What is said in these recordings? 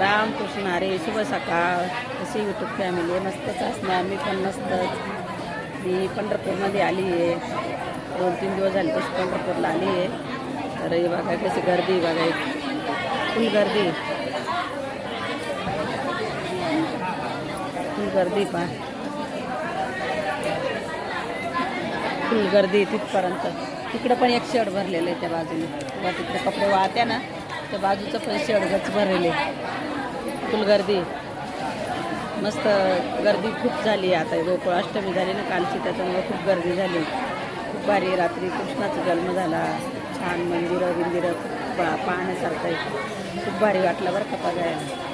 राम कृष्ण हरे शुभ सकाळ. कशी युट्यूब फॅमिली आहे. मस्तच असणार. मी पण मस्तच मी पंढरपूरमध्ये आली आहे. दोन तीन दिवस झाले तशी पंढरपूरला आली आहे. तर हे बघा कशी गर्दी बघा एक फुल गर्दी. फुल गर्दी पा फुल गर्दी तिथपर्यंत. तिकडं पण एक शर्ट भरलेलं आहे त्या बाजूने. किंवा तिकडे कपडे वाहत्या ना. त्या बाजूचं पण शेडगच गच भरलेले फुल गर्दी. मस्त गर्दी खूप झाली आहे आता. गोकुळ अष्टमी झाली ना कालची त्याच्यामुळे खूप गर्दी झाली. खूप भारी रात्री. कृष्णाचा जन्म झाला. छान मंदिरं बिंदिरं खूप पाहण्यासारखं आहे. खूप भारी वाटलं बरं का बघायला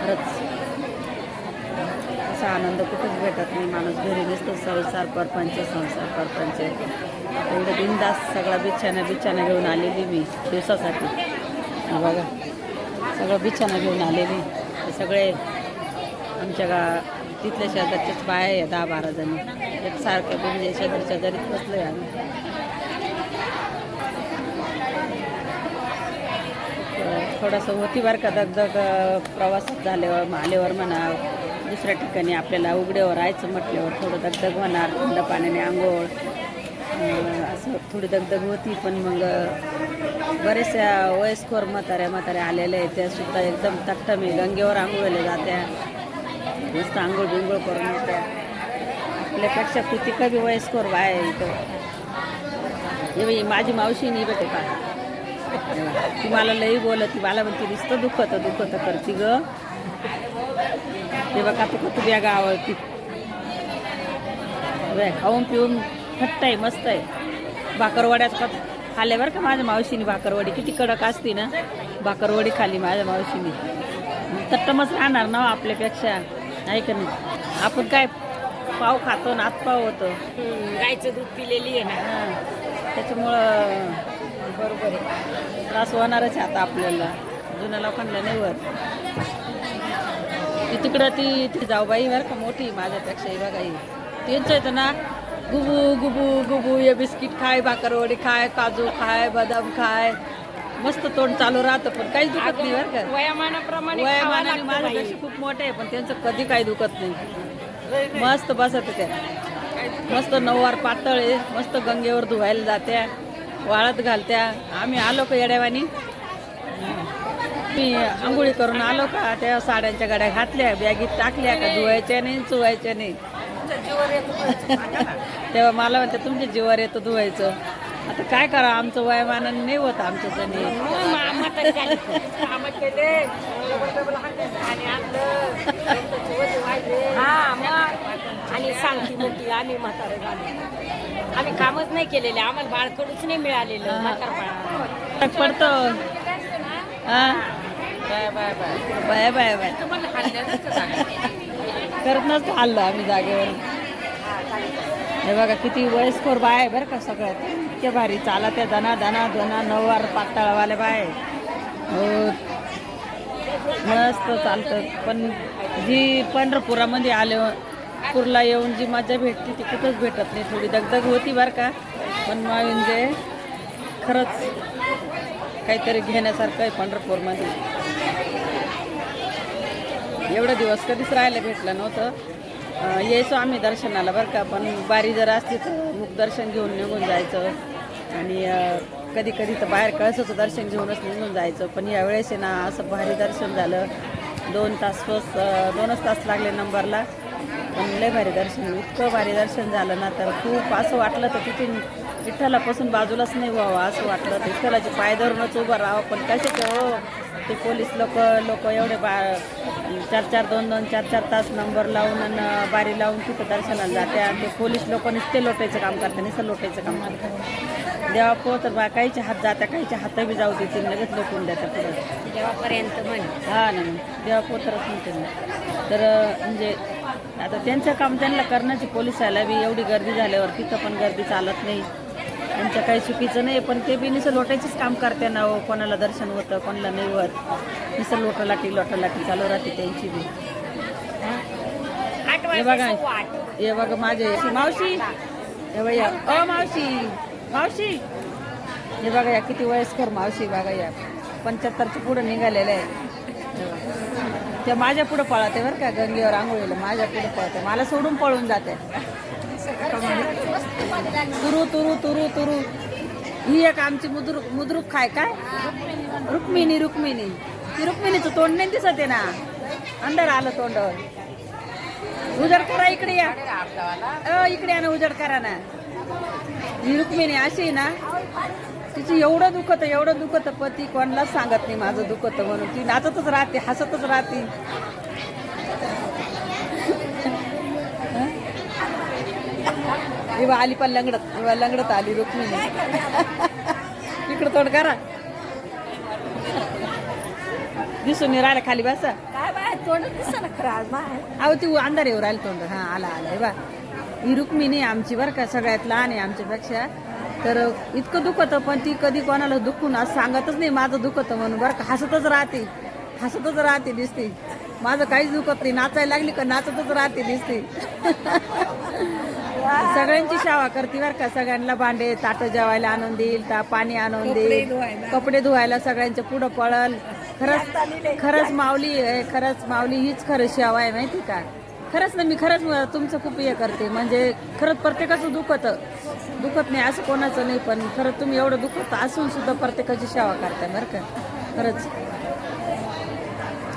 खरंच. असा आनंद कुठंच भेटत नाही. माणूस घरी नसतो संसार परपंच संसार परपंच. एवढं बिंदास सगळा बिछाना बिछाना घेऊन आलेली मी दिवसासाठी. बघा सगळं बिछाना घेऊन आलेली. सगळे आमच्या गा तिथल्या शेजारच्याच बाया आहे दहा बारा जणी. एकसारख्या म्हणजे शेजारच्या जरीत बसलो आहे आम्ही थोडंसं होती बरं का दगदग प्रवासात झाल्यावर आल्यावर म्हणा दुसऱ्या ठिकाणी आपल्याला उघड्यावर राहायचं म्हटल्यावर थोडं दगदग होणार थंड पाण्याने आंघोळ असं थोडी दगदग होती पण मग बऱ्याचशा बरेचशा वयस्कर म्हाताऱ्या म्हाताऱ्या आलेल्या आहेत त्यासुद्धा एकदम तट्टमी गंगेवर आंघोळल्या जात्या. मस्त आंघोळ बिंघोळ करून येत्या. आपल्यापेक्षा किती कमी वयस्कर बाय इथं. हे बाई, माझी मावशी नाही भेटे का? ती मला लई बोलत ती मला म्हणते नुसतं दुखतं दुखतं करती ग. ते बघा तू तू बॅगा आवडती बॅग खाऊन पिऊन थट्ट आहे मस्त आहे. भाकरवड्यात का खाल्ल्या बरं का माझ्या मावशीने भाकरवडी? किती कडक असते ना भाकरवडी खाली माझ्या मावशीने. तट्टमच राहणार ना हो आपल्यापेक्षा आहे का नाही? आपण काय पाव खातो ना आत पाव होतं गायचं दूध पिलेली आहे ना. त्याच्यामुळं बरोबर त्रास होणारच आता आपल्याला. जुन्या लोकांना नाही होत. ती तिकडं ती ती जाऊ बाई बरं का मोठी माझ्यापेक्षा ही बघा ही. त्यांचं येतं ना गुबू गुबू गुबू हे बिस्किट खाय भाकरवडी खाय काजू खाय बदाम खाय. मस्त तोंड चालू राहतं पण काहीच दुखत नाही बरं का. वयामानाप्रमाणे वयामानाने. माझ्यापेक्षा खूप मोठे आहे पण त्यांचं कधी काही दुखत नाही. मस्त बसत त्या मस्त नऊवार पातळ आहे मस्त गंगेवर धुवायला जात्या वाळत घालत्या. आम्ही आलो का येड्यावानी? मी आंघोळी करून आलो का त्या साड्यांच्या गाड्या घातल्या बॅगीत टाकल्या का धुवायच्या नाही चुवायच्या नाही. तेव्हा मला म्हणते तुमच्या जीवावर येतं धुवायचं. आता काय करा आमचं वयमानाने नाही होत आमच्या आणि. हा आणि सांगती म्हणती आम्ही म्हातारे झाले. आम्ही कामच नाही केलेले आम्हाला बाळकडूच नाही मिळालेलं म्हातारपणा पडतो. हा. Bye bye bye. Bye bye करत नसतो हल्लो आम्ही जागेवर हे बघा किती वयस्कर बाय आहे बरं का सगळ्यात इतक्या भारी चाला त्या दना दना दना नऊवार पातळवाले बाय. हो. मस्त चालतं. पण जी पंढरपुरामध्ये आले पूरला येऊन जी मजा भेटते ती कुठंच भेटत नाही. थोडी दगदग होती बरं का. पण म्हणजे खरंच काहीतरी घेण्यासारखं आहे पंढरपूरमध्ये. एवढं दिवस कधीच राहायला भेटलं नव्हतं. यायचो आम्ही दर्शनाला बरं का पण बारी जर असली तर मुखदर्शन घेऊन निघून जायचं. आणि कधी कधी तर बाहेर कळसाचं दर्शन घेऊनच निघून जायचं. पण यावेळेस आहे ना असं भारी दर्शन झालं. दोन तास बस दोनच तास लागले नंबरला. पण लय भारी दर्शन इतकं भारी दर्शन झालं ना तर खूप असं वाटलं तर तिथून विठ्ठलापासून बाजूलाच नाही व्हावं असं वाटलं. विठ्ठलाचे पाय धरूनच उभं राहावं पण कशाचे हो? ते पोलीस लोक लोक एवढे बा चार चार दोन दोन चार चार तास नंबर लावून आणि बारी लावून तिथं दर्शनाला जाते आणि ते पोलीस लोक नुसते लोटायचं काम करतात नुसतं लोटायचं काम करतात. देवा पो तर बा काहीच्या हात जात्या काहीच्या हात बी जाऊ देतील लगेच लोकून देतात पुढं. जेव्हापर्यंत म्हण. हा ना देवा पोतरच म्हणते तर म्हणजे आता त्यांचं काम त्यांना करण्याची पोलिसाला बी एवढी गर्दी झाल्यावर तिथं पण गर्दी चालत नाही. त्यांचं काही चुकीचं नाही पण ते बी निसं लोटायचंच काम करते ना हो. कोणाला दर्शन होतं कोणाला नाही होत. निसं लोटालाटी लोटालाटी चालू राहते त्यांची बी. हे? बघा. हे बघा माझे. मावशी? हे बघा या. अ मावशी. मावशी? हे बघा या किती वयस्कर मावशी बघा या. पंच्याहत्तरच्या पुढे निघालेल्या आहे. त्या माझ्या पुढे पळते बरं का गंगेवर आंघोळीला. माझ्या पुढे पळते. मला सोडून पळून जाते. तुरू तुरू तुरू तुरू. ही एक आमची मुद्रुक मुद्रुक खाय काय? रुक्मिणी रुक्मिणी. ती रुक्मिणीचं तोंड नाही दिसत आहे ना? अंदर आलं तोंडावर. उजड करा इकडे या. अ, इकडे या ना उजड करा ना ही रुक्मिणी अशी आहे ना तिची एवढं दुखत एवढं दुखत पती कोणालाच सांगत नाही माझं दुखत म्हणून. ती नाचतच राहते हसतच राहते. इवा आली पण लंगडत इवा लंगडत आली रुक्मिणी. इकडं तोंड करा. दिसून राहिला खाली बसा. काय बाय तोंड अहो ती अंधार येऊ राहिलं तोंड. हा आला आला. बा ही रुक्मिणी आमची बरं का सगळ्यात लहान आहे आमच्यापेक्षा. तर इतकं दुखतं पण ती कधी कोणाला दुखून आज सांगतच नाही माझं दुखतं म्हणून बरं का हसतच राहते. हसतच राहते दिसते. माझं काहीच दुखत नाही. नाचायला लागली का नाचतच राहते दिसते. सगळ्यांची सेवा करते बरं का. सगळ्यांना भांडे ताटं जेवायला आणून देईल ता पाणी आणून देईल. कपडे धुवायला सगळ्यांच्या पुढं पळल. खरंच खरंच माऊली आहे खरंच माऊली हीच खरं सेवा आहे माहिती का? खरंच ना मी खरंच तुमचं खूप हे करते. म्हणजे खरंच प्रत्येकाचं दुखत. दुखत नाही असं कोणाचं नाही पण खरं तुम्ही एवढं दुखत असून सुद्धा प्रत्येकाची सेवा करताय बरं का. खरंच.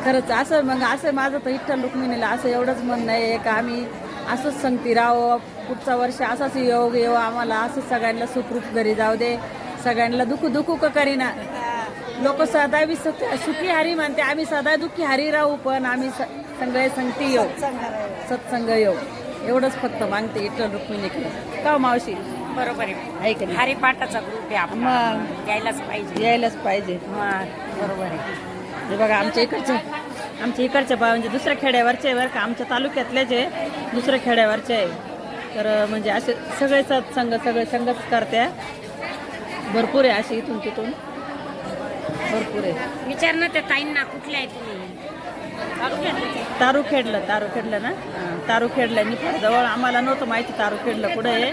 खरंच असं मग असं माझं तर इठ्ठल रुक्मिणीला असं एवढंच म्हणणं आहे का आम्ही असंच संगती राहावं पुढचा वर्ष असाच योग येऊ आम्हाला असंच सगळ्यांना सुखरूप घरी जाऊ दे. सगळ्यांना दुखू दुखू का करीना. लोक सदा वि सुखी हारी म्हणते आम्ही सदा दुःखी हारी राहू पण आम्ही सगळे संगती येऊ सत्संग येऊ एवढंच फक्त मागते इठ्ठल रुक्मिणीकडे का हो मावशी? बरोबर आहे. नाही? हरिपाठाचा ग्रुप आहे आपण यायलाच पाहिजे. यायलाच पाहिजे. बरोबर आहे. हे बघा आमच्या इकडचे आमच्या इकडचे बा म्हणजे दुसऱ्या खेड्यावरचे आहे बरं का. आमच्या तालुक्यातलेच आहे दुसऱ्या खेड्यावरचे आहे. तर म्हणजे असे सगळे सत्संग सगळे संगच करत्या भरपूर आहे असे इथून तिथून. भरपूर आहे. विचार ना त्या ताईंना कुठल्या आहे तुम्ही? तारू खेडलं तारू खेडलं ना तारू खेडलं निफाड जवळ आम्हाला नव्हतं माहिती तारू खेडलं कुठं आहे.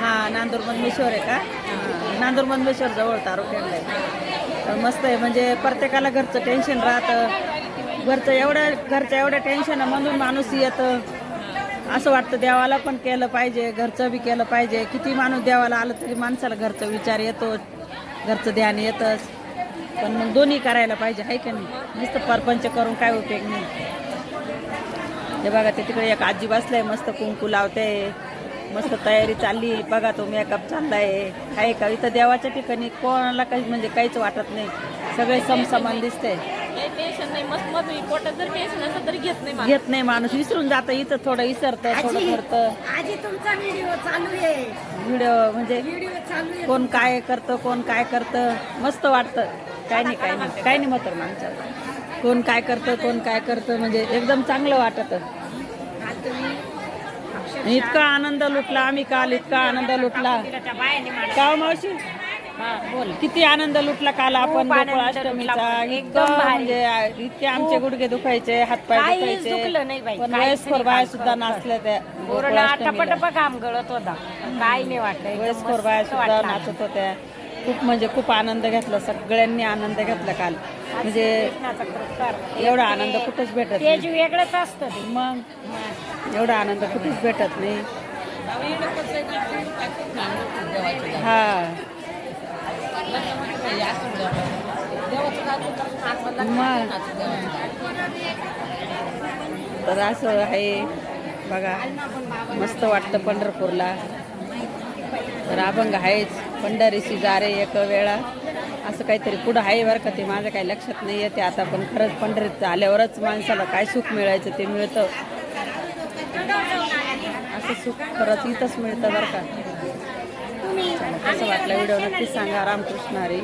हा नांदूर मंदमेश्वर आहे का? हां, नांदूर मंदमेश्वर जवळ तारू खेडलं आहे. मस्त आहे. म्हणजे प्रत्येकाला घरचं टेन्शन राहतं. घरचं एवढ्या घरच्या एवढ्या टेन्शनमधून माणूस येतं. असं वाटतं देवाला पण केलं पाहिजे. घरचं बी केलं पाहिजे. किती माणूस देवाला आलं तरी माणसाला घरचा विचार येतो. घरचं ध्यान येतच. पण मग दोन्ही करायला पाहिजे. आहे का नाही? नुसतं परपंच करून काय उपयोग नाही. हे बघा ते तिकडे एक आजी बसलाय मस्त कुंकू लावते. मस्त तयारी चालली. बघा तो मेकअप चाललाय. आहे का? इथं देवाच्या ठिकाणी कोणाला काही म्हणजे काहीच वाटत नाही. सगळे समसमान दिसते घेत नाही मला घेत नाही माणूस. विसरून जातं. इथं थोडं विसरतं थोडं करतं आजी तुमचा व्हिडिओ चालू आहे. व्हिडिओ म्हणजे व्हिडिओ चालू आहे. कोण काय करतं कोण काय करतं. मस्त वाटतं. काय नाही काय नाही. काय नाही मतर माणसाला. कोण काय करतं कोण काय करतं म्हणजे एकदम चांगलं वाटतं. इतका आनंद लुटला आम्ही काल इतका आनंद लुटला. का हो मावशी बोल. किती आनंद लुटला काल आपण एकदम भारी. म्हणजे इतके आमचे गुडघे दुखायचे हातपाय दुखायचे. पण वयस्कर बाया सुद्धा. नाचल्या त्या. टपटप काम गळत होता. काय नाही एकदम वयस्कर बाया सुद्धा. नाचत होत्या. खूप म्हणजे खूप आनंद घेतला. सगळ्यांनी आनंद घेतला काल. म्हणजे. एवढा आनंद कुठंच भेटत वेगळंच असतं मग? एवढा आनंद कुठेच भेटत नाही. हा. मग. तर असं आहे. बघा मस्त वाटतं पंढरपूरला. तर अभंग आहेच. पंढरीशी जारे एक वेळा. असं काहीतरी पुढं आहे बरं का ते माझं काही लक्षात नाही येते आता पण खरंच पंढरीत आल्यावरच माणसाला काय सुख मिळायचं ते मिळतं. असं सुख खरंच इथंच मिळतं बरं का. कसं वाटलं व्हिडिओ नक्कीच सांगा. रामकृष्ण हरी.